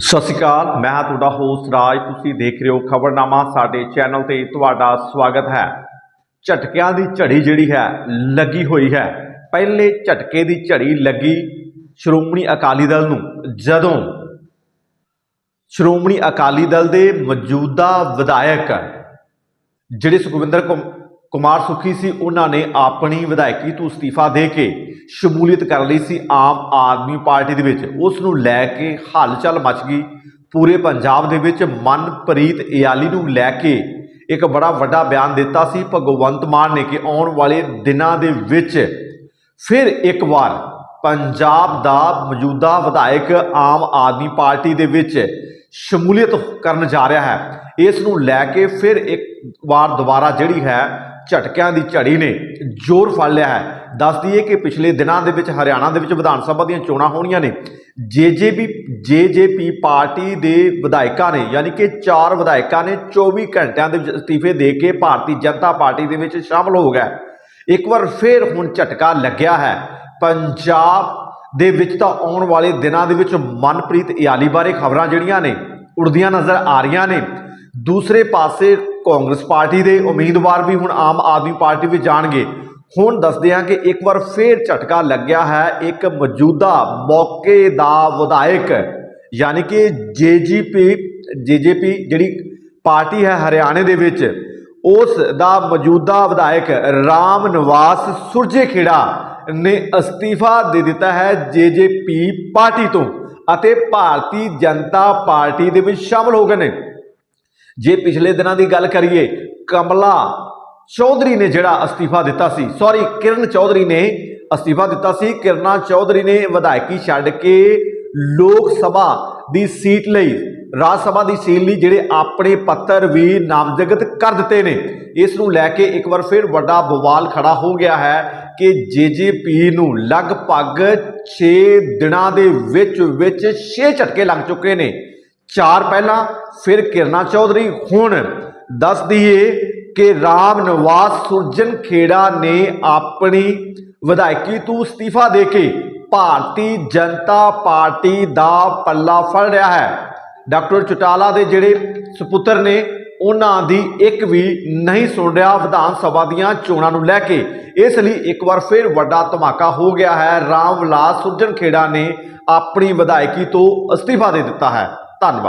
ਸਤਿ ਸ਼੍ਰੀ ਅਕਾਲ, ਮੈਂ ਹਾਂ ਤੁਹਾਡਾ ਹੋਸਟ ਰਾਜ। ਤੁਸੀਂ ਦੇਖ ਰਹੇ ਹੋ ਖਬਰਨਾਮਾ, ਸਾਡੇ ਚੈਨਲ ਤੇ ਤੁਹਾਡਾ ਸਵਾਗਤ ਹੈ। ਝਟਕਿਆਂ ਦੀ ਝੜੀ ਜਿਹੜੀ ਹੈ, ਲੱਗੀ ਹੋਈ ਹੈ। ਪਹਿਲੇ ਝਟਕੇ ਦੀ ਝੜੀ ਲੱਗੀ ਸ਼੍ਰੋਮਣੀ ਅਕਾਲੀ ਦਲ ਨੂੰ। ਜਦੋਂ ਸ਼੍ਰੋਮਣੀ ਅਕਾਲੀ ਦਲ ਦੇ ਮੌਜੂਦਾ ਵਿਧਾਇਕ, ਜਿਹੜੇ ਸੁਖਵਿੰਦਰ ਕੁਮ- ਕੁਮਾਰ ਸੁਖੀ ਸੀ, ਉਹਨਾਂ ਨੇ ਆਪਣੀ ਵਿਧਾਇਕੀ ਤੋਂ ਅਸਤੀਫਾ ਦੇ ਕੇ ਸ਼ਮੂਲੀਅਤ ਕਰ ਲਈ ਸੀ ਆਮ ਆਦਮੀ ਪਾਰਟੀ ਦੇ ਵਿੱਚ। ਉਸ ਨੂੰ ਲੈ ਕੇ ਹਲਚਲ ਮਚ ਗਈ। ਪੂਰੇ ਪੰਜਾਬ ਦੇ ਵਿੱਚ ਮਨਪ੍ਰੀਤ ਇਆਲੀ ਨੂੰ ਲੈ ਕੇ ਇੱਕ ਬੜਾ ਵੱਡਾ ਬਿਆਨ ਦਿੱਤਾ ਸੀ। ਭਗਵੰਤ ਮਾਨ ਨੇ ਕਿ ਆਉਣ ਵਾਲੇ ਦਿਨਾਂ ਦੇ ਵਿੱਚ ਫਿਰ ਇੱਕ ਵਾਰ ਪੰਜਾਬ ਦਾ ਮੌਜੂਦਾ ਵਿਧਾਇਕ ਆਮ ਆਦਮੀ ਪਾਰਟੀ ਦੇ ਵਿੱਚ ਸ਼ਮੂਲੀਅਤ ਕਰਨ ਜਾ ਰਿਹਾ ਹੈ। ਇਸ ਨੂੰ ਲੈ ਕੇ ਫਿਰ ਇੱਕ ਵਾਰ ਦੁਬਾਰਾ ਜਿਹੜੀ ਹੈ ਝਟਕਿਆਂ ਦੀ ਝੜੀ ਨੇ ਜ਼ੋਰ ਫੜ ਲਿਆ ਹੈ। ਦੱਸ ਦਈਏ ਕਿ ਪਿਛਲੇ ਦਿਨਾਂ ਦੇ ਵਿੱਚ ਹਰਿਆਣਾ ਦੇ ਵਿੱਚ ਵਿਧਾਨ ਸਭਾ ਦੀਆਂ ਚੋਣਾਂ ਹੋਣੀਆਂ ਨੇ। ਜੇਜੇਪੀ ਜੇਜੇਪੀ ਪਾਰਟੀ ਦੇ ਵਿਧਾਇਕਾਂ ਨੇ, ਯਾਨੀ ਕਿ ਚਾਰ ਵਿਧਾਇਕਾਂ ਨੇ 24 ਘੰਟਿਆਂ ਦੇ ਵਿੱਚ ਅਸਤੀਫੇ ਦੇ ਕੇ ਭਾਰਤੀ ਜਨਤਾ ਪਾਰਟੀ ਦੇ ਵਿੱਚ ਸ਼ਾਮਲ ਹੋ ਗਏ। ਇੱਕ ਵਾਰ ਫਿਰ ਹੁਣ ਝਟਕਾ ਲੱਗਿਆ ਹੈ। ਪੰਜਾਬ ਦੇ ਵਿੱਚ ਤਾਂ ਆਉਣ ਵਾਲੇ ਦਿਨਾਂ ਦੇ ਵਿੱਚ ਮਨਪ੍ਰੀਤ ਇਆਲੀ ਬਾਰੇ ਖਬਰਾਂ ਜਿਹੜੀਆਂ ਨੇ, ਉੜਦੀਆਂ ਨਜ਼ਰ ਆ ਰਹੀਆਂ ਨੇ। ਦੂਸਰੇ ਪਾਸੇ ਕਾਂਗਰਸ ਪਾਰਟੀ ਦੇ ਉਮੀਦਵਾਰ ਵੀ ਹੁਣ ਆਮ ਆਦਮੀ ਪਾਰਟੀ ਵਿੱਚ ਜਾਣਗੇ। ਹੁਣ ਦੱਸਦੇ ਹਾਂ ਕਿ ਇੱਕ ਵਾਰ ਫੇਰ ਝਟਕਾ ਲੱਗਿਆ ਹੈ ਇੱਕ ਮੌਜੂਦਾ ਮੌਕੇ ਦਾ ਵਿਧਾਇਕ। ਯਾਨੀ ਕਿ ਜੇਜੀਪੀ, ਜੇਜੇਪੀ ਜਿਹੜੀ ਪਾਰਟੀ ਹੈ ਹਰਿਆਣੇ ਦੇ ਵਿੱਚ, ਉਸ ਦਾ ਮੌਜੂਦਾ ਵਿਧਾਇਕ ਰਾਮ ਨਿਵਾਸ ਸੁਰਜੇਖੇੜਾ ਨੇ ਅਸਤੀਫਾ ਦੇ ਦਿੱਤਾ ਹੈ ਜੇਜੇਪੀ ਪਾਰਟੀ ਤੋਂ ਅਤੇ ਭਾਰਤੀ ਜਨਤਾ ਪਾਰਟੀ ਦੇ ਵਿੱਚ ਸ਼ਾਮਲ ਹੋ ਗਏ ਨੇ। ਜੇ ਪਿਛਲੇ ਦਿਨਾਂ ਦੀ ਗੱਲ ਕਰੀਏ, ਕਮਲਾ ਚੌਧਰੀ ਨੇ ਜਿਹੜਾ ਅਸਤੀਫਾ ਦਿੱਤਾ ਸੀ ਸੌਰੀ ਕਿਰਨ ਚੌਧਰੀ ਨੇ ਅਸਤੀਫਾ ਦਿੱਤਾ ਸੀ। ਕਿਰਨਾ ਚੌਧਰੀ ਨੇ ਵਿਧਾਇਕੀ ਛੱਡ ਕੇ ਲੋਕ ਸਭਾ ਦੀ ਸੀਟ ਲਈ, ਰਾਜ ਸਭਾ ਦੀ ਸੀਟ ਲਈ ਜਿਹੜੇ ਆਪਣੇ ਪੱਤਰ ਵੀ ਨਾਮਜ਼ਦ ਕਰ ਦਿੱਤੇ ਨੇ। ਇਸ ਨੂੰ ਲੈ ਕੇ ਇੱਕ ਵਾਰ ਫਿਰ ਵੱਡਾ ਬਵਾਲ ਖੜਾ ਹੋ ਗਿਆ ਹੈ ਕਿ ਜੇਜੇਪੀ ਨੂੰ ਲਗਭਗ 6 ਦਿਨਾਂ ਦੇ ਵਿੱਚ ਵਿੱਚ 6 ਝਟਕੇ ਲੱਗ ਚੁੱਕੇ ਨੇ। ਚਾਰ ਪਹਿਲਾਂ, ਫਿਰ ਕਿਰਨਾ ਚੌਧਰੀ, ਹੁਣ ਦੱਸ ਦਈਏ ਕਿ ਰਾਮ ਨਿਵਾਸ ਸੁਰਜਨ ਖੇੜਾ ਨੇ ਆਪਣੀ ਵਿਧਾਇਕੀ ਤੋਂ ਅਸਤੀਫਾ ਦੇ ਕੇ ਭਾਰਤੀ ਜਨਤਾ ਪਾਰਟੀ ਦਾ ਪੱਲਾ ਫੜ ਰਿਹਾ ਹੈ। ਡਾਕਟਰ ਚੁਟਾਲਾ ਦੇ ਜਿਹੜੇ ਸੁਪੁੱਤਰ ਨੇ, ਉਹਨਾਂ ਦੀ ਇੱਕ ਵੀ ਨਹੀਂ ਸੁਣ ਰਿਹਾ ਵਿਧਾਨ ਸਭਾ ਦੀਆਂ ਚੋਣਾਂ ਨੂੰ ਲੈ ਕੇ। ਇਸ ਲਈ ਇੱਕ ਵਾਰ ਫਿਰ ਵੱਡਾ ਧਮਾਕਾ ਹੋ ਗਿਆ ਹੈ। ਰਾਮ ਵਿਲਾਸ ਸੁਰਜਨ ਖੇੜਾ ਨੇ ਆਪਣੀ ਵਿਧਾਇਕੀ ਤੋਂ ਅਸਤੀਫਾ ਦੇ ਦਿੱਤਾ ਹੈ। ਧੰਨਵਾਦ